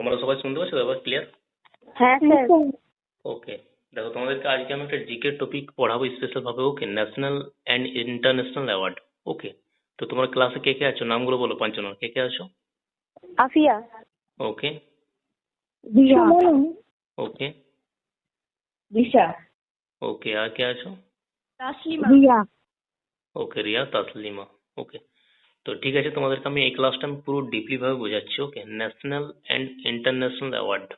তোমরা সবাই শুনতে পাচ্ছ তো এবার ক্লিয়ার হ্যাঁ স্যার ওকে দেখো তোমাদেরকে আজকে আমি একটা জিকে টপিক পড়াবো স্পেশাল ভাবে okay national and international award okay তো তোমার ক্লাসে কে কে আছো নামগুলো বলো পাঁচজনের কে কে আছো আফিয়া ওকে দিয়া ওকে দিশা ওকে আর কে আছো তাসলিমা দিয়া ওকে রিয়া তাসলিমা ওকে তো ঠিক আছে তোমাদেরকে আমি এই ক্লাসটা আমি পুরো ডিপলি ভাবে বোঝাচ্ছি okay national and international award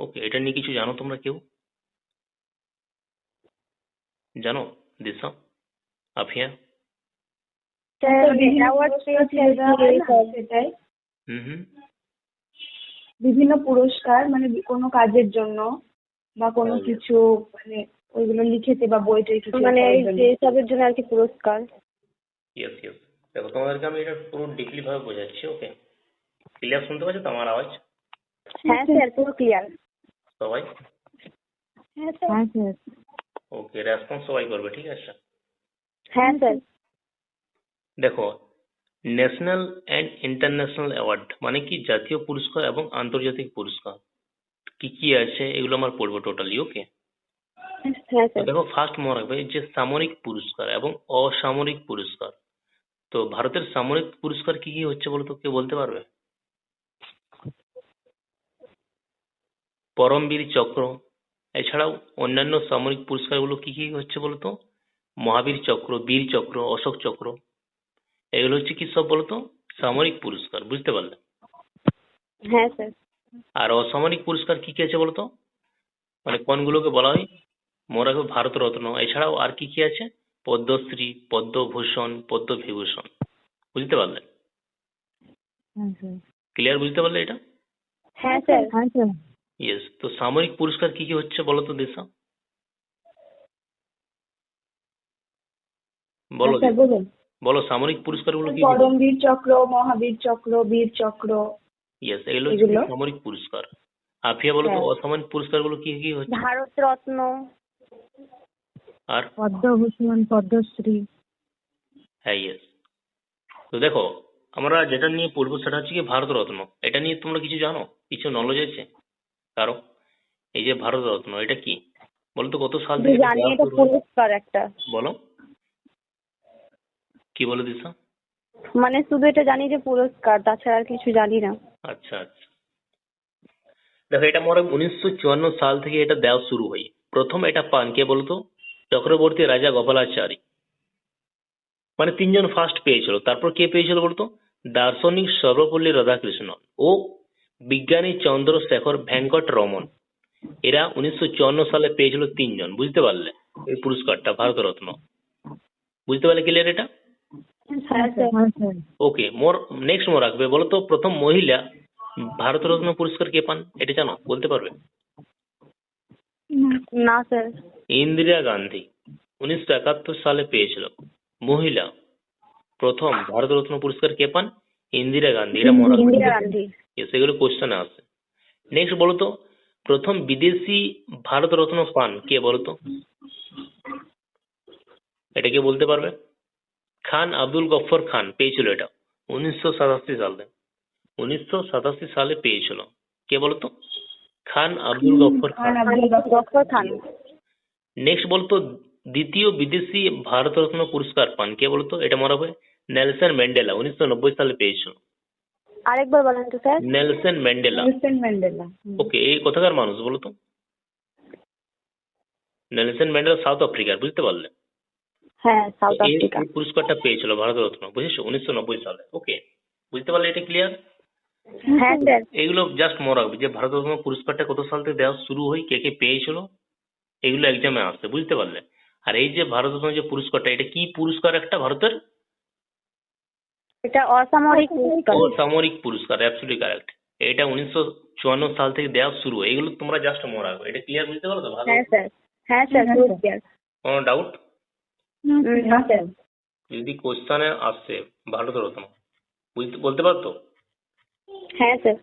okay এটা নিয়ে কিছু জানো তোমরা কেউ? জানো? দিশা? আফিয়া? সেটাই। হুম হুম। বিভিন্ন পুরস্কার মানে কোনো কাজের জন্য বা কোনো হ্যাঁ। কিছু মানে ওইগুলো লিখেছে বা বইটা কিছু মানে। যে সবের জন্য আর কি পুরস্কার? ইয়েস ইয়েস দেখো তোমাদেরকে আমি এটা পুরো ডিপলি ভাবে বোঝাচ্ছি ওকে ক্লিয়ার শুনতে পাচ্ছ তো আমার আওয়াজ? হ্যাঁ স্যার পুরো ক্লিয়ার সবাই? হ্যাঁ স্যার ওকে রেসপন্স সবাই করবে ঠিক আছে? হ্যাঁ স্যার দেখো ন্যাশনাল অ্যান্ড ইন্টারন্যাশনাল অ্যাওয়ার্ড মানে কি? জাতীয় পুরস্কার এবং আন্তর্জাতিক পুরস্কার। কি কি আছে? এগুলো আমার পড়ব টোটালি ওকে হ্যাঁ স্যার দেখো ফার্স্ট মনে রাখবে যে সামরিক পুরস্কার এবং অসামরিক পুরস্কার। তো ভারতের সামরিক পুরস্কার কি কি হচ্ছে বলতো? কেউ বলতে পারবে? পরমবীর চক্র। এছাড়াও অন্যান্য সামরিক পুরস্কারগুলো কি কি হচ্ছে বলতো? মহাবীর চক্র বীর চক্র অশোক চক্র। এগুলো হচ্ছে কি সব বলতো? সামরিক পুরস্কার বুঝতে পারলে? হ্যাঁ স্যার। আর অসামরিক পুরস্কার কি কি আছে বলতো? মানে কোনগুলোকে বলা হয়? মনে রাখবে ভারত রত্ন। এছাড়াও আর কি কি আছে? পদ্মশ্রী পদ্মভূষণ পদ্মবিভূষণ। বুঝতে পারলে? ক্লিয়ার বুঝতে পারলে এটা? হ্যাঁ স্যার। ইয়েস তো সামরিক পুরস্কার কি কি হচ্ছে বলো তো দিশা। বলো বলো সামরিক পুরস্কারগুলো কি কি? পরমবীর চক্র মহাবীর চক্র বীর চক্র। ইয়েস এগুলো সামরিক পুরস্কার। আফিয়া বলো তো হ্যাঁ। অসামরিক পুরস্কারগুলো কি কি হচ্ছে? ভারত রত্ন আর পদ্মভূষণ পদ্মশ্রী। হ্যাঁ ইয়েস তো দেখো আমরা যেটা নিয়ে পড়ব সেটা হচ্ছে কি ভারত রত্ন এটা নিয়ে তোমরা কিছু জানো? কিছু নলেজ আছে? কারও? এই যে ভারত রত্ন এটা কি? বলো তো কত সাল থেকে জানি এটা পুরস্কার একটা। বলো। কি বলে দিশা? মানে শুধু এটা জানি যে পুরস্কার তাছাড়া আর কিছু জানি না। আচ্ছা আচ্ছা। দেখো এটা মনে হয় উনিশশো চুয়ান্ন সাল থেকে এটা দেওয়া শুরু হয়। প্রথম এটা পান কে বলতো? চক্রবর্তী রাজা গোপালাচারী। মানে তিনজন ফার্স্ট পেয়েছিল। তারপর কে পেয়েছিল বলতো? দার্শনিক সর্বপল্লী রাধাকৃষ্ণ ও বিজ্ঞানী চন্দ্রশেখর ভেঙ্কট রমন এরা উনিশশো চুয়ান্ন সালে পেয়েছিল তিনজন। বুঝতে পারলে? এই পুরস্কারটা ভারতরত্ন। বুঝতে পারলে ক্লিয়ার এটা? ওকে মোর নেক্সট মোর রাখবে। বলো তো প্রথম মহিলা ভারতরত্ন পুরস্কার কে পান? এটা জানো? বলতে পারবে? না স্যার। ইন্দিরা গান্ধী উনিশশো একাত্তর সালে পেয়েছিল। মহিলা প্রথম ভারতরত্ন পুরস্কার কে পান? ইন্দিরা গান্ধী। এটা মনে সেগুলো কোশ্চেনে আসে নেক্সট বলো তো প্রথম বিদেশি ভারতরত্ন পান কে বলো তো এটা কে বলতে পারবে? খান আব্দুল গফর খান পেয়েছিল এটা উনিশশো সাতাশি সালে উনিশশো সাতাশি সালে পেয়েছিল। কে বলতো? খান। আব্দুল গফর খান। নেক্সট বলতো দ্বিতীয় বিদেশি ভারতরত্ন পুরস্কার পান। কে বলতো? এটা মনে হবে নেলসন ম্যান্ডেলা উনিশশো নব্বই সালে পেয়েছিল। আরেকবার বলেন তো sir. Nelson Mandela. Nelson Mandela. Okay এই কোথাকার মানুষ বলতো? নেলসন ম্যান্ডেলা সাউথ আফ্রিকার বুঝতে পারলে? হ্যাঁ সাউথ আফ্রিকা। এই পুরস্কারটা পেয়েছিল ভারতরত্ন বুঝেছ? উনিশশো নব্বই সালে ওকে। বুঝতে পারলে এটা ক্লিয়ার হ্যাঁ স্যার। এগুলো জাস্ট মনে রাখবে যে ভারতরত্ন পুরস্কারটা কত সাল থেকে দেওয়া শুরু হয় কে কে পেয়েছিল? এগুলো এক্সামে আসছে বুঝতে পারলে? আর এই যে ভারতরত্ন যে পুরস্কারটা এটা কি পুরস্কার একটা ভারতের? এটা অসামরিক পুরস্কার। অসামরিক পুরস্কার অ্যাবসলিউটলি কারেক্ট এটা উনিশশো চুয়ান্ন সাল থেকে দেওয়া শুরু হয় এগুলো তোমরা জাস্ট মনে রাখবে। এটা ক্লিয়ার বুঝতে পারো তো ভালো? হ্যাঁ স্যার। হ্যাঁ স্যার হ্যাঁ, পুরো স্যার। clear। কোনো ডাউট হুম, না স্যার। যদি কোশ্চানে আসছে ভারতরত্ন বুঝতে বলতে পারতো হ্যাঁ স্যার।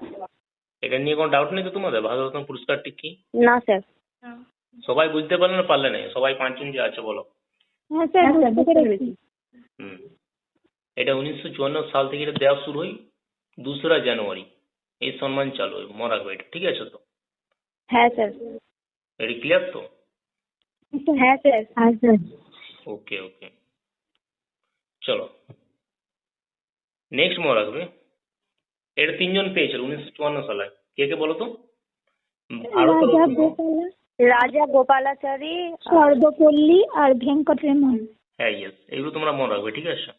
এটা নিয়ে কোনো ডাউট নেই তো তোমাদের? ভারতরত্ন পুরস্কারটি কি? না স্যার। সবাই বুঝতে পারলে না পারলে না সবাই পাঁচজন যে আছে বলো। হ্যাঁ স্যার বুঝতে পেরেছি। হুম। এটা উনিশশো চুয়ান্ন সাল থেকে এটা দেওয়া শুরু হয় দোসরা জানুয়ারি। এই সম্মান চালু হয় মনে রাখবে এটা। ঠিক আছে তো? হ্যাঁ স্যার। এটা ক্লিয়ার তো? হ্যাঁ স্যার। হ্যাঁ স্যার। ওকে ওকে। চলো। নেক্সট মনে রাখবে। এটা তিনজন পেয়েছিল উনিশশো চুয়ান্ন সালে। কে কে বলো তো? ভারতরত্ন রাজা গোপালাচারী সর্বপল্লী আর ভেঙ্কটরেমন। হ্যাঁ ইয়েস এগুলো তোমরা মনে রাখবে ঠিক আছে?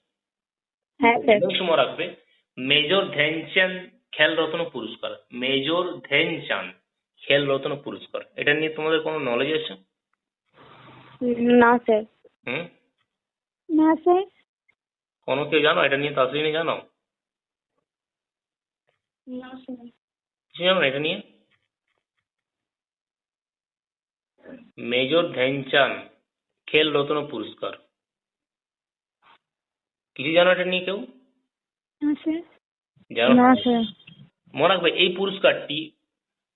হ্যাঁ স্যার মনে রাখবে। মেজর ধ্যানচাঁদ খেল রত্ন পুরস্কার। মেজর ধ্যানচাঁদ খেল রত্ন পুরস্কার। এটা নিয়ে তোমাদের কোনো নলেজ আছে? না স্যার হুম? না স্যার কোনো কেউ জানো? এটা নিয়ে তাসলিনে জানো? না স্যার জানো এটা নিয়ে? মেজর ধ্যানচাঁদ খেল রত্ন পুরস্কার। কিছু জানো এটা নিয়ে কেউ? মনে রাখবে এই পুরস্কারটি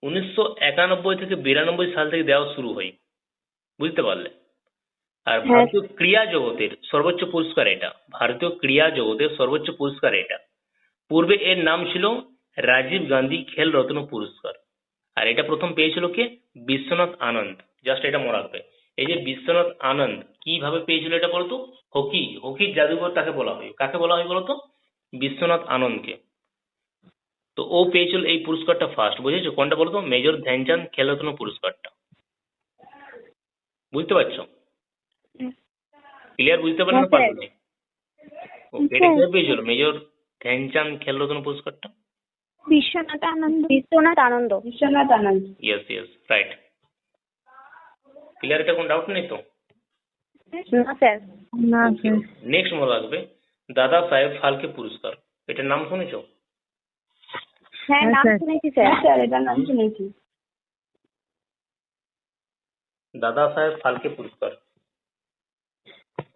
উনিশশো একানব্বই থেকে বিরানব্বই সাল থেকে দেওয়া শুরু হয়। বুঝতে পারলে? আর হ্যাঁ। ভারতীয় ক্রীড়া জগতের সর্বোচ্চ পুরস্কার এটা। ভারতীয় ক্রীড়া জগতের সর্বোচ্চ পুরস্কার এটা। পূর্বে এর নাম ছিল রাজীব গান্ধী খেল রত্ন পুরস্কার। আর এটা প্রথম পেয়েছিল কে? বিশ্বনাথ আনন্দ। জাস্ট এটা মনে রাখবে। এই যে বিশ্বনাথ আনন্দ কীভাবে পেয়েছিল এটা বলতো? হকি হকির জাদুঘর তাকে বলা হয়। কাকে বলা হয় বলতো? বিশ্বনাথ আনন্দকে। তো ও পেয়েছিল এই পুরস্কারটা ফার্স্ট বুঝেছ? কোনটা বলতো? মেজর ধ্যানচাঁদ খেলরত্ন পুরস্কারটা। বুঝতে পারছ? ক্লিয়ার বুঝতে পারলে না হ্যাঁ, স্যার। এটা কে পেয়েছিল? মেজর ধ্যানচাঁদ খেলরত্ন পুরস্কারটা? Vishwanath Anand. Vishwanath Anand. Vishwanath Anand. Yes yes right clear এটা কোনো ডাউট নেই তো? না স্যার না নেক্সট মনে রাখবে দাদা সাহেব ফালকে পুরস্কার। এটার নাম শুনেছো? হ্যাঁ নাম শুনেছি স্যার হ্যাঁ স্যার এটার নাম শুনেছি। দাদা সাহেব ফালকে পুরস্কার।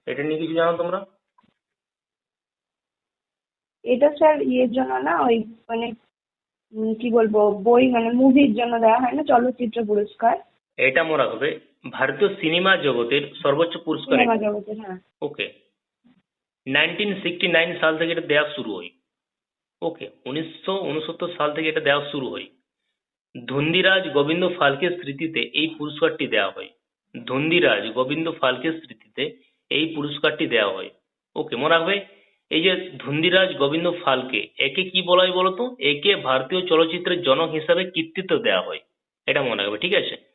এটা নিয়ে কিছু জানো তোমরা? এটা স্যার ইয়ের জন্য না ওই মানে কি বলব বই মানে মুভির জন্য দেওয়া হয় না চলচ্চিত্র পুরস্কার। এটা মনে রাখবে ভারতীয় সিনেমা জগতের সর্বোচ্চ পুরস্কার হ্যাঁ। ওকে নাইনটিন সিক্সটি নাইন সাল থেকে এটা দেওয়া শুরু হয়। ওকে উনিশশো উনসত্তর সাল থেকে এটা দেওয়া শুরু হয়। ধন্দিরাজ গোবিন্দ ফালকের স্মৃতিতে এই পুরস্কারটি দেওয়া হয়। ধন্দিরাজ গোবিন্দ ফালকের স্মৃতিতে এই পুরস্কারটি দেওয়া হয়। ওকে মনে রাখবে? এই যে ধন্দিরাজ গোবিন্দ ফালকে একে কি বলা হয় বলতো? একে ভারতীয় চলচ্চিত্রের জনক হিসাবে কৃতিত্ব দেওয়া হয়। এটা মনে রাখবে ঠিক আছে?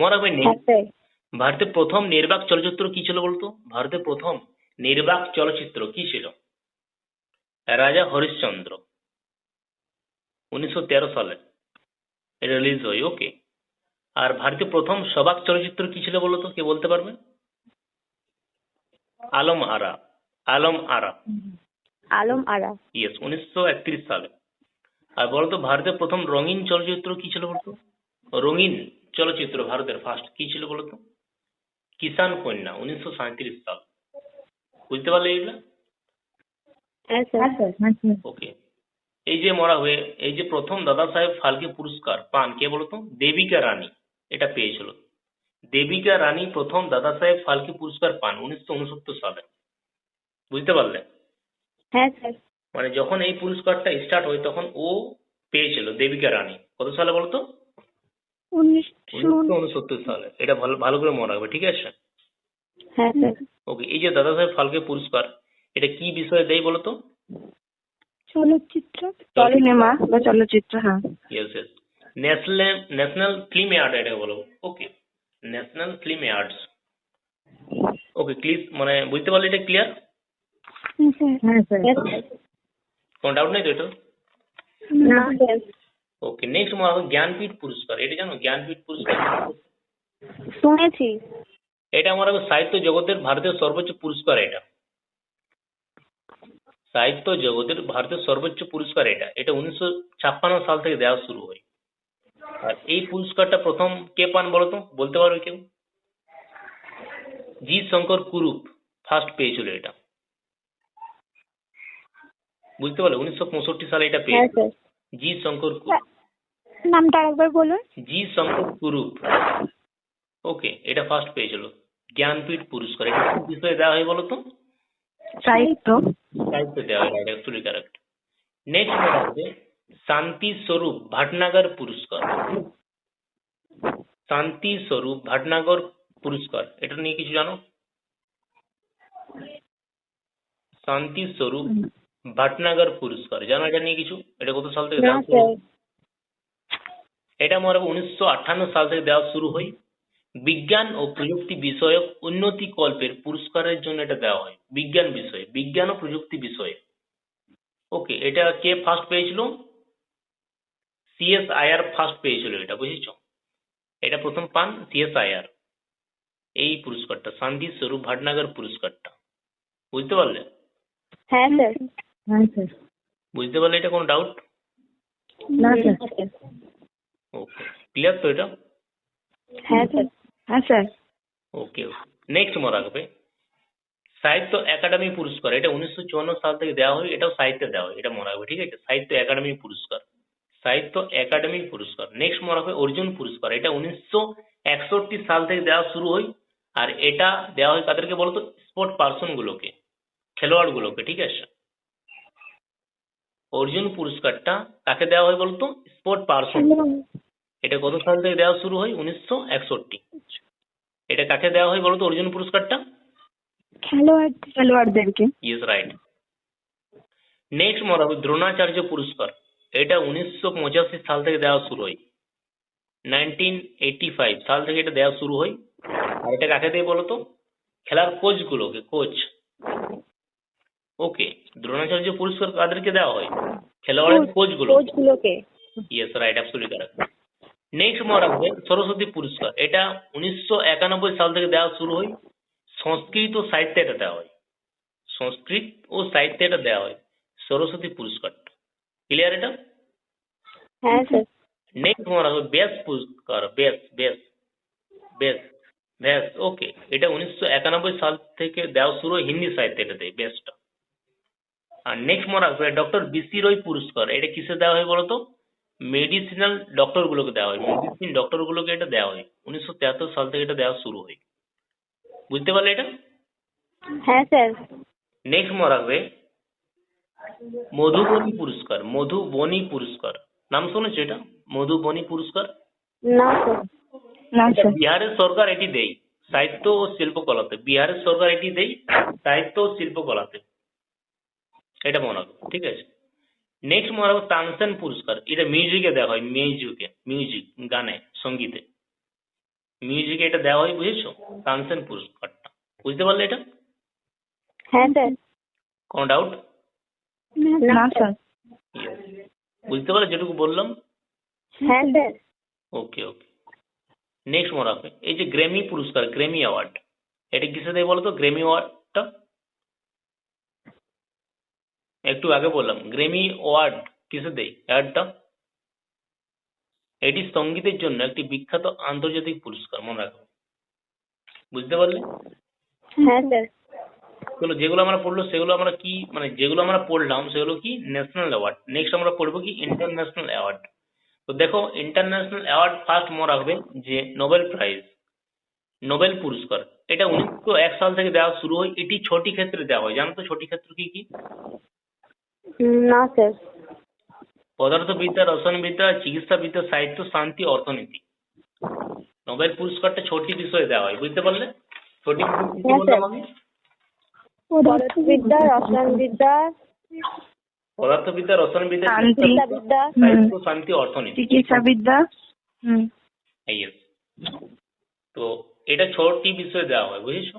মনে রাখবে হ্যাঁ ভারতের প্রথম নির্বাক চলচ্চিত্র কি ছিল বলতো? ভারতের প্রথম নির্বাক চলচ্চিত্র কি ছিল? রাজা হরিশ্চন্দ্র উনিশশো তেরো সালে রিলিজ হয় ওকে আর ভারতের প্রথম সবাক চলচ্চিত্র কি ছিল বলতো? কে বলতে পারবে? আলম আরা আলম আরা। আলম আরা। ইয়েস উনিশশো একত্রিশ সালে। আর বলতো ভারতের প্রথম রঙিন চলচ্চিত্র কি ছিল বলতো? রঙিন। চলচ্চিত্র ভারতের ফার্স্ট কি ছিল বলতো? কিষান কন্যা উনিশশো সাঁত্রিশ সাল। বুঝতে পারলে এগুলা হ্যাঁ স্যার। হ্যাঁ স্যার। ওকে এই যে মরা হয়ে এই যে প্রথম দাদা সাহেব ফালকে পুরস্কার পান কে বলতো? দেবিকা রানী এটা পেয়েছিল। দেবিকা রানী প্রথম দাদা সাহেব ফালকে পুরস্কার পান উনিশশো উনসত্তর সালে। বুঝতে পারলে? হ্যাঁ স্যার। মানে যখন এই পুরস্কারটা স্টার্ট হয় তখন ও পেয়েছিল দেবিকা রানী। কত সালে বলতো? উনিশশো সালে। এটা ভালো ভালো করে মনে রাখবে ঠিক আছে? হ্যাঁ স্যার। ওকে এই যে দাদা সাহেব ফালকে পুরস্কার এটা কি বিষয়ে দেয় বলতো চলচ্চিত্র? সিনেমা বা চলচ্চিত্র হ্যাঁ। Yes yes national national film award এটাকে বলো। Okay national film awards okay ক্লিজ মানে বুঝতে পারলে এটা ক্লিয়ার হ্যাঁ স্যার। হ্যাঁ স্যার। কোনো ডাউট নেই তো এটা? না স্যার। ওকে নেক্সট মনে রাখো জ্ঞানপীঠ পুরস্কার। এটা জানো জ্ঞানপীঠ পুরস্কার? শুনেছি। এটা আমার সাহিত্য জগতের ভারতের সর্বোচ্চ পুরস্কার এটা। সাহিত্য জগতের ভারতের সর্বোচ্চ পুরস্কার এটা। এটা উনিশশো ছাপ্পান্ন সাল থেকে দেওয়া শুরু হয়। আর এই পুরস্কারটা প্রথম কে পান বলতো বলতে পারবে কেউ? জি শঙ্কর কুরুপ ফার্স্ট পেয়েছিল এটা। বুঝতে পারলে? উনিশশো পঁয়ষট্টি সালে এটা হ্যাঁ পেয়েছিল। জি শঙ্কর কুরুপ। নামটা আরেকবার বলুন। জি শঙ্কর কুরুপ ওকে এটা ফার্স্ট পেয়েছিল জ্ঞানপীঠ পুরস্কার এটা কোন বিষয়ে দেওয়া হয় বলতো? সাহিত্য। সাহিত্য দেওয়া হয় অ্যাকচুয়ালি কারেক্ট নেক্সট মনে রাখবে শান্তি স্বরূপ ভাটনাগর পুরস্কার। শান্তি স্বরূপ ভাটনাগর পুরস্কার এটা নিয়ে কিছু জানো? শান্তি স্বরূপ ভাটনাগর পুরস্কার জানো এটা নিয়ে কিছু? এটা কত সাল থেকে না দেওয়া শুরু স্যার হয়? এটা মনে উনিশশো আটান্ন সাল থেকে দেওয়া শুরু হয়। বিজ্ঞান ও প্রযুক্তি বিষয়ক উন্নতি কল্পের পুরস্কারের জন্য এটা দেওয়া হয় বিজ্ঞান বিষয়ে বিজ্ঞান ও প্রযুক্তি বিষয়ে। ওকে এটা কে ফার্স্ট পেয়েছিল? সিএসআইআর ফার্স্ট পেয়েছিল এটা বুঝেছ? এটা প্রথম পান সিএসআইআর এই পুরস্কারটা শান্তি স্বরূপ ভাটনাগর পুরস্কারটা। বুঝতে পারলে? হ্যাঁ স্যার। হ্যাঁ স্যার। বুঝতে পারলে এটা কোনো ডাউট না স্যার। ওকে ক্লিয়ার তো এটা? হ্যাঁ স্যার হ্যাঁ স্যার ওকে নেক্সট মনে রাখবে সাহিত্য একাডেমি পুরস্কার এটা উনিশশো চুয়ান্ন সাল থেকে দেওয়া হয় এটাও সাহিত্যে দেওয়া হয় এটা মনে রাখবে ঠিক আছে? সাহিত্য একাডেমি পুরস্কার সাহিত্য একাডেমি পুরস্কার নেক্সট মনে রাখবে অর্জুন পুরস্কার এটা উনিশশো একষট্টি সাল থেকে দেওয়া শুরু হয় আর এটা দেওয়া হয় কাদেরকে বলতো? স্পোর্ট পার্সন গুলোকে খেলোয়াড় গুলোকে ঠিক আছে? অর্জুন পুরস্কারটা কাকে দেওয়া হয় বলতো? স্পোর্ট পার্সন এটা কত সাল থেকে দেওয়া শুরু হয়? উনিশশো একষট্টি। এটা কাকে দেওয়া হয় বলতো অর্জুন পুরস্কারটা? খেলোয়াড় খেলোয়াড়দেরকে। ইয়েস রাইট নেক্সট মনে হবে দ্রোণাচার্য পুরস্কার। এটা উনিশশো পঁচাশি সাল থেকে দেওয়া শুরু হয়। নাইনটিন এইটি ফাইভ সাল থেকে এটা দেওয়া শুরু হয়। আর এটা কাকে দেয় বলতো? খেলার কোচ গুলোকে কোচ ওকে দ্রোণাচার্য পুরস্কার কাদেরকে দেওয়া হয়? খেলোয়াড়ের কোচগুলো কোচ গুলোকে yes right absolutely correct next মনে রাখবে সরস্বতী পুরস্কার। এটা উনিশশো একানব্বই সাল থেকে দেওয়া শুরু হয়। সংস্কৃত ও সাহিত্যে এটা দেওয়া হয়। সংস্কৃত ও সাহিত্যে এটা দেওয়া হয়। সরস্বতী পুরস্কারটা ক্লিয়ার এটা? হ্যাঁ স্যার নেক্সট মনে রাখবে ব্যাস পুরস্কার। ব্যাস ব্যাস ব্যাস ব্যাস ওকে এটা উনিশশো একানব্বই সাল থেকে দেওয়া শুরু হয় হিন্দি সাহিত্যে এটা দেয় ব্যাসটা। আর নেক্সট মনে রাখবে ডক্টর বিসি রয় পুরস্কার এটা কিসে দেওয়া হয় বলতো? মেডিসিনাল ডক্টর গুলোকে দেওয়া হয়। মেডিসিন ডক্টর গুলোকে এটা দেওয়া হয়। উনিশশো তিয়াত্তর সাল থেকে এটা দেওয়া শুরু হয়। বুঝতে পারলে এটা? হ্যাঁ স্যার। নেক্সট মনে রাখবে মধুবনী পুরস্কার মধুবনী পুরস্কার। নাম শুনেছো এটা? মধুবনী পুরস্কার? না স্যার। না এটা স্যার। বিহারের সরকার এটি দেয়। সাহিত্য ও শিল্পকলাতে। বিহারের সরকার এটি দেয়। সাহিত্য ও শিল্পকলাতে। এটা মনে রাখো ঠিক আছে? নেক্সট মনে রাখো তানসেন পুরস্কার। এটা মিউজিকে দেওয়া হয় মিউজিকে মিউজিক গানে সঙ্গীতে। মিউজিকে এটা দেওয়া হয় বুঝেছ? তানসেন পুরস্কারটা। বুঝতে পারলে এটা? হ্যাঁ স্যার। কোনো ডাউট না স্যার। বুঝতে পারলে যেটুকু বললাম? হ্যাঁ স্যার। ওকে ওকে নেক্সট মনে রাখবে এই যে গ্র্যামি পুরস্কার গ্র্যামি অ্যাওয়ার্ড এটা কিসে দেয় বলো তো গ্র্যামি অ্যাওয়ার্ডটা একটু আগে বললাম গ্রেমি অ্যাওয়ার্ড কিসে দেয়? অ্যাওয়ার্ডটা এটি সঙ্গীতের জন্য একটি বিখ্যাত আন্তর্জাতিক পুরস্কার মনে রাখবে বুঝতে পারলে? হ্যাঁ স্যার। চলো যেগুলো আমরা পড়ল সেগুলো আমরা কি মানে যেগুলো আমরা পড়লাম সেগুলো কি? ন্যাশনাল অ্যাওয়ার্ড নেক্সট আমরা পড়ব কি? ইন্টারন্যাশনাল অ্যাওয়ার্ড তো দেখো ইন্টারন্যাশনাল অ্যাওয়ার্ড ফার্স্ট মনে রাখবে যে নোবেল প্রাইজ নোবেল পুরস্কার এটা উনিশশো এক সাল থেকে দেওয়া শুরু হয়। এটি ছটি ক্ষেত্রে দেওয়া হয়। জানো তো ছটি ক্ষেত্র কি কি? না স্যার। পদার্থবিদ্যা রসায়নবিদ্যা চিকিৎসাবিদ্যা সাহিত্য শান্তি অর্থনীতি। নোবেল পুরস্কারটা ছটি বিষয়ে দেওয়া হয় বুঝতে পারলে? ছটি বিষয় কি কি হ্যাঁ, পদার্থবিদ্যা রসায়নবিদ্যা পদার্থবিদ্যা রসায়নবিদ্যা শান্তি। চিকিৎসাবিদ্যা সাহিত্য শান্তি অর্থনীতি। চিকিৎসাবিদ্যা। হুম। তো এটা ছটি বিষয়ে দেওয়া হয় বুঝেছ?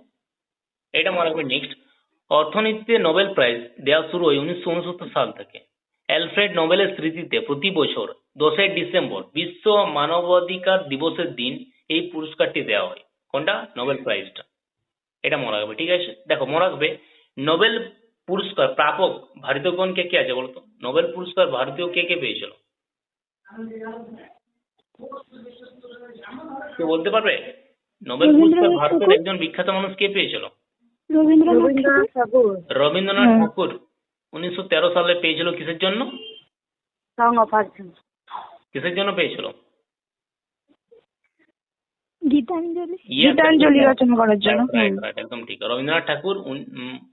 এটা মনে রাখবে নেক্সট অর্থনীতিতে নোবেল প্রাইজ দেওয়া শুরু হয় উনিশশো উনসত্তর সাল থেকে। অ্যালফ্রেড নোবেলের স্মৃতিতে প্রতি বছর দশই ডিসেম্বর বিশ্ব মানবাধিকার দিবসের দিন এই পুরস্কারটি দেওয়া হয়। কোনটা? নোবেল প্রাইজটা। এটা মনে রাখবে ঠিক আছে? দেখো মনে রাখবে নোবেল পুরস্কার প্রাপক ভারতীয়গণ কে কে আছে বলতো? নোবেল পুরস্কার ভারতীয় কে কে পেয়েছিল? কেউ বলতে পারবে? নোবেল পুরস্কার ভারতের একজন বিখ্যাত মানুষ কে পেয়েছিল? রবীন্দ্রনাথ রবীন্দ্রনাথ ঠাকুর। রবীন্দ্রনাথ ঠাকুর উনিশশো তেরো সালে পেয়েছিল কিসের জন্য? সং অফ কিসের জন্য পেয়েছিল? গীতাঞ্জলি। গীতাঞ্জলি রচনা করার জন্য। Right, right, হুম। right, একদম ঠিক। রবীন্দ্রনাথ ঠাকুর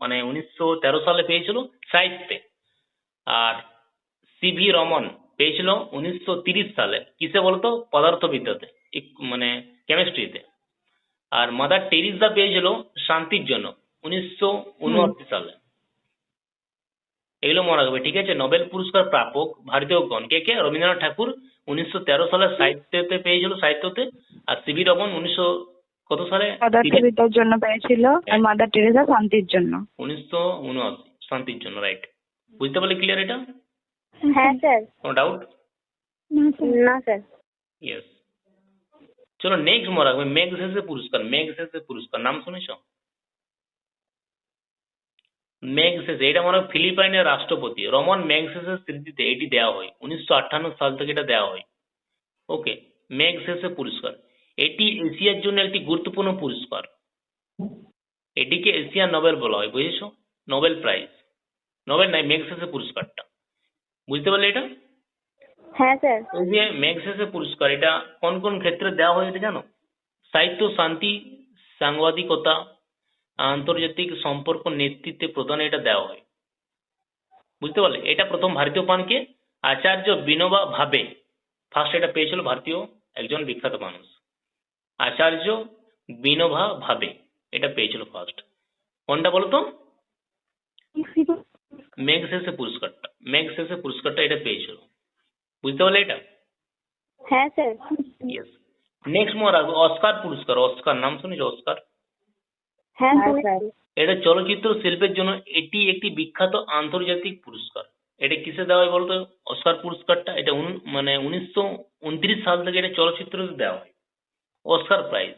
মানে উনিশশো তেরো সালে পেয়েছিল সাহিত্যে। আর সি ভি রমন পেয়েছিল উনিশশো তিরিশ সালে। কিসে বলতো? পদার্থবিদ্যাতে। মানে কেমিস্ট্রিতে। আর মাদার টেরিজা পেয়েছিল শান্তির জন্য। উনিশশো উনআশি সালে। এগুলো মনে রাখবে ঠিক আছে? নোবেল পুরস্কার প্রাপক ভারতীয়গণ কে কে? রবীন্দ্রনাথ ঠাকুর উনিশশো তেরো সালে সাহিত্যতে পেয়েছিল সাহিত্যতে। আর সিবি রমন উনিশশো কত সালে? পদার্থবিদ্যার জন্য পেয়েছিল আর মাদার টেরেসা শান্তির জন্য। উনিশশো উনআশি শান্তির জন্য রাইট বুঝতে পারলে ক্লিয়ার এটা? হ্যাঁ স্যার। কোনো ডাউট না স্যার। না স্যার। ইয়েস চলো নেক্সট মনে রাখবে মেঘ শেষে পুরস্কার মেঘ শেষে পুরস্কার নাম শুনেছ? শেষে এটা মনে হয় ফিলিপাইনের রাষ্ট্রপতি রমন শেষের স্মৃতিতে এটি দেওয়া হয়। উনিশশো আটান্ন সাল থেকে এটা দেওয়া হয়। ওকে শেষে পুরস্কার। এটি এশিয়ার জন্য একটি গুরুত্বপূর্ণ পুরস্কার। এটিকে এশিয়া নোবেল বলা হয় বুঝেছ? Nobel prize. নোবেল নাই শেষে পুরস্কারটা। বুঝতে পারলে এটা? হ্যাঁ স্যার। এই যে ম্যাগসেসে পুরস্কার এটা কোন কোন ক্ষেত্রে দেওয়া হয় এটা জানো? সাহিত্য শান্তি সাংবাদিকতা আন্তর্জাতিক সম্পর্ক নেতৃত্বে প্রদানে এটা দেওয়া হয়। বুঝতে পারলে? এটা প্রথম ভারতীয় পানকে আচার্য বিনোবা ভাবে ফার্স্ট এটা পেয়েছিল ভারতীয় একজন বিখ্যাত মানুষ। আচার্য বিনোবা ভাবে এটা পেয়েছিল ফার্স্ট কোনটা বলো তো? ম্যাগসেসে পুরস্কারটা। ম্যাগসেসে পুরস্কারটা এটা পেয়েছিল। বুঝতে পারলে এটা? হ্যাঁ স্যার। ইয়েস নেক্সট মোর আসবে অস্কার পুরস্কার। অস্কার নাম শুনেছ অস্কার। এটা চলচ্চিত্র শিল্পের জন্য এটি একটি বিখ্যাত আন্তর্জাতিক পুরস্কার। এটা কিসে দেওয়া হয় বলতো? অস্কার পুরস্কারটা এটা উন- মানে উনিশশো উনত্রিশ সাল থেকে এটা চলচ্চিত্রতে দেওয়া হয়। Oscar prize.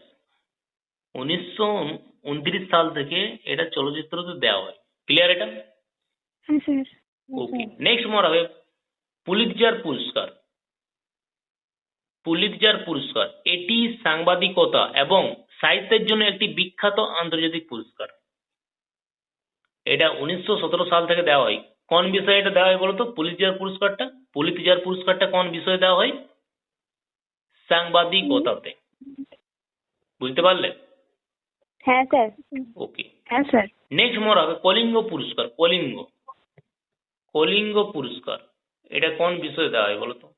উনিশশো উনত্রিশ সাল থেকে এটা চলচ্চিত্রতে দেওয়া হয়। ক্লিয়ার এটা? হ্যাঁ ওকে নেক্সট মোর হবে। পুলিৎজার পুরস্কার পুলিৎজার পুরস্কার এটি সাংবাদিকতা এবং সাহিত্যের জন্য একটি বিখ্যাত আন্তর্জাতিক পুরস্কার। এটা উনিশশো সতেরো সাল থেকে দেওয়া হয়। কোন বিষয়ে এটা দেওয়া হয় বলতো? পুলিৎজার পুরস্কারটা। পুলিৎজার পুরস্কারটা কোন বিষয়ে দেওয়া হয়? সাংবাদিকতাতে। বুঝতে পারলে? হ্যাঁ স্যার। ওকে হ্যাঁ স্যার। নেক্সট মোর হবে কলিঙ্গ পুরস্কার কলিঙ্গ। কলিঙ্গ পুরস্কার এটা কোন বিষয়ে দেওয়া হয় বলতো?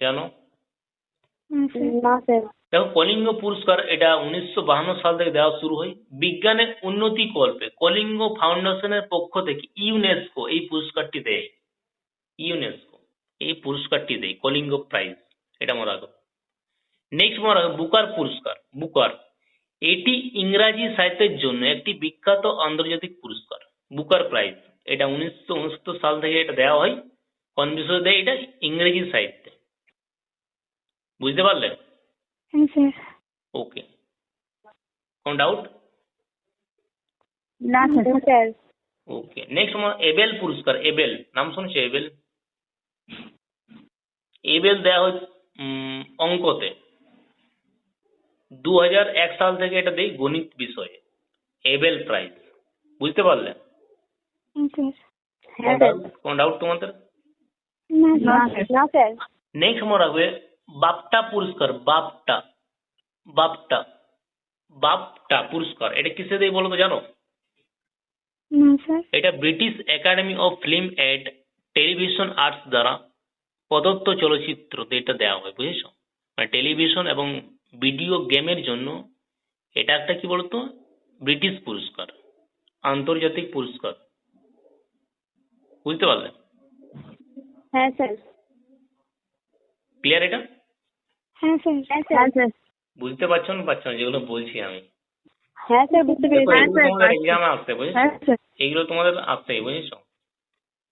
জানো? না স্যার দেখো কলিঙ্গ পুরস্কার এটা উনিশশো বাহান্ন সাল থেকে দেওয়া শুরু হয়। বিজ্ঞানের উন্নতি কল্পে কলিঙ্গ ফাউন্ডেশনের পক্ষ থেকে ইউনেস্কো এই পুরস্কারটি দেয়। ইউনেস্কো এই পুরস্কারটি দেয় কলিঙ্গ প্রাইজ। এটা মনে রাখো। নেক্সট মনে রাখো বুকার পুরস্কার। বুকার এটি ইংরাজি সাহিত্যের জন্য একটি বিখ্যাত আন্তর্জাতিক পুরস্কার। Booker prize. এটা উনিশশো উনসত্তর সাল থেকে এটা দেওয়া হয়। কোন বিষয়ে দেয় এটা ইংরেজি সাহিত্যে। বুঝতে পারলে? হ্যাঁ স্যার। ওকে। কোন ডাউট না স্যার। ওকে। নেক্সট আমার এবেল পুরস্কার এবেল নাম শুনছে এবেল এবেল দেওয়া হয় অঙ্কতে। দু হাজার এক সাল থেকে এটা দেই গণিত বিষয়ে। এবেল প্রাইজ বুঝতে পারলে? হ্যাঁ স্যার। কোন ডাউট তোমাদের? না না স্যার। স্যার না স্যার। নেক্সট আমার রাখবে বাপটা পুরস্কার বাপটা বাপটা বাপটা পুরস্কার। এটা কিসে দেয় বলো তো জানো? এটা British Academy of Film and Television Arts দ্বারা প্রদত্ত চলচ্চিত্র এটা দেওয়া হয় বুঝেছ? মানে টেলিভিশন এবং ভিডিও গেমের জন্য এটা একটা কি বলতো? ব্রিটিশ পুরস্কার আন্তর্জাতিক পুরস্কার। বুঝতে পারলে? হ্যাঁ স্যার। ক্লিয়ার এটা? হ্যাঁ স্যার হ্যাঁ হ্যাঁ স্যার। বুঝতে পারছ না পারছ না যেগুলো বলছি আমি। হ্যাঁ স্যার বুঝতে পেরেছি। এগুলো তোমাদের এক্সামে আসতে বুঝেছ? হ্যাঁ স্যার। এগুলো তোমাদের আসতেই বুঝেছ?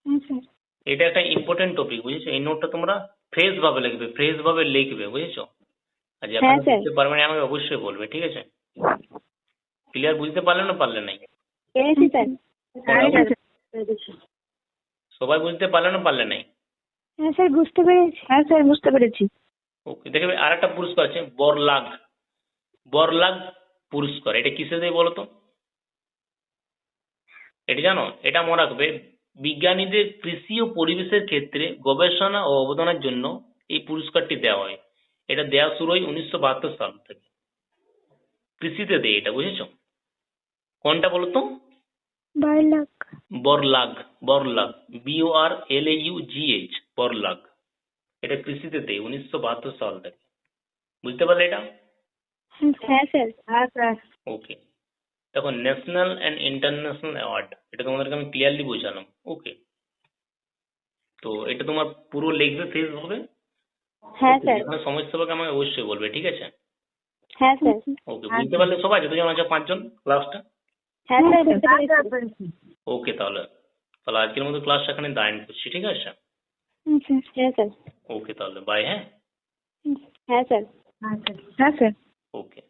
হ্যাঁ স্যার। এটা একটা ইম্পর্টেন্ট টপিক বুঝেছ? এই নোটটা তোমরা ফ্রেশ ভাবে লিখবে ফ্রেশ ভাবে লিখবে বুঝেছ? আর স্যার। বুঝতে পারবে না আমাকে অবশ্যই বলবে ঠিক আছে? ক্লিয়ার বুঝতে পারলে না পারলে নাই? পেরেছি হ্যাঁ স্যার। সবাই বুঝতে পারলে না পারলে নাই? হ্যাঁ স্যার বুঝতে পেরেছি। হ্যাঁ স্যার বুঝতে পেরেছি। ওকে দেখবে আর একটা পুরস্কার আছে বরলাগ। বরলাগ পুরস্কার এটা কিসে দেয় বলো তো? এটা জানো এটা মনে রাখবে বিজ্ঞানীদের কৃষি ও পরিবেশের ক্ষেত্রে গবেষণা ও অবদানের জন্য এই পুরস্কারটি দেওয়া হয়। এটা দেওয়া শুরু হয় উনিশশো বাহাত্তর সাল থেকে। কৃষিতে দেয় এটা বুঝেছ? কোনটা বলো তো? Borlaug Borlaug Borlaug B O R L A U G H Borlaug এটা কৃষিতে দেয় উনিশশো বাহাত্তর সাল থেকে। বুঝতে পারলে এটা? হ্যাঁ স্যার। হ্যাঁ স্যার। হ্যাঁ ওকে দেখো ন্যাশনাল অ্যান্ড ইন্টারন্যাশনাল অ্যাওয়ার্ড এটা তোমাদেরকে আমি ক্লিয়ারলি বোঝালাম। ওকে তো এটা তোমার পুরো লিখবে শেষ হবে। হ্যাঁ স্যার। যেখানে সমস্যা হবে আমাকে অবশ্যই বলবে ঠিক আছে? হ্যাঁ স্যার। ওকে বুঝতে পারলে সবাই যতজন আছে পাঁচজন ক্লাসটা হ্যাঁ স্যার ওকে তাহলে। তাহলে আজকের মতো ক্লাসটা এখানে দাইন করছি ঠিক আছে? হ্যাঁ স্যার হ্যাঁ স্যার ওকে তাহলে বাই হ্যাঁ? হুম। হ্যাঁ স্যার হ্যাঁ স্যার ওকে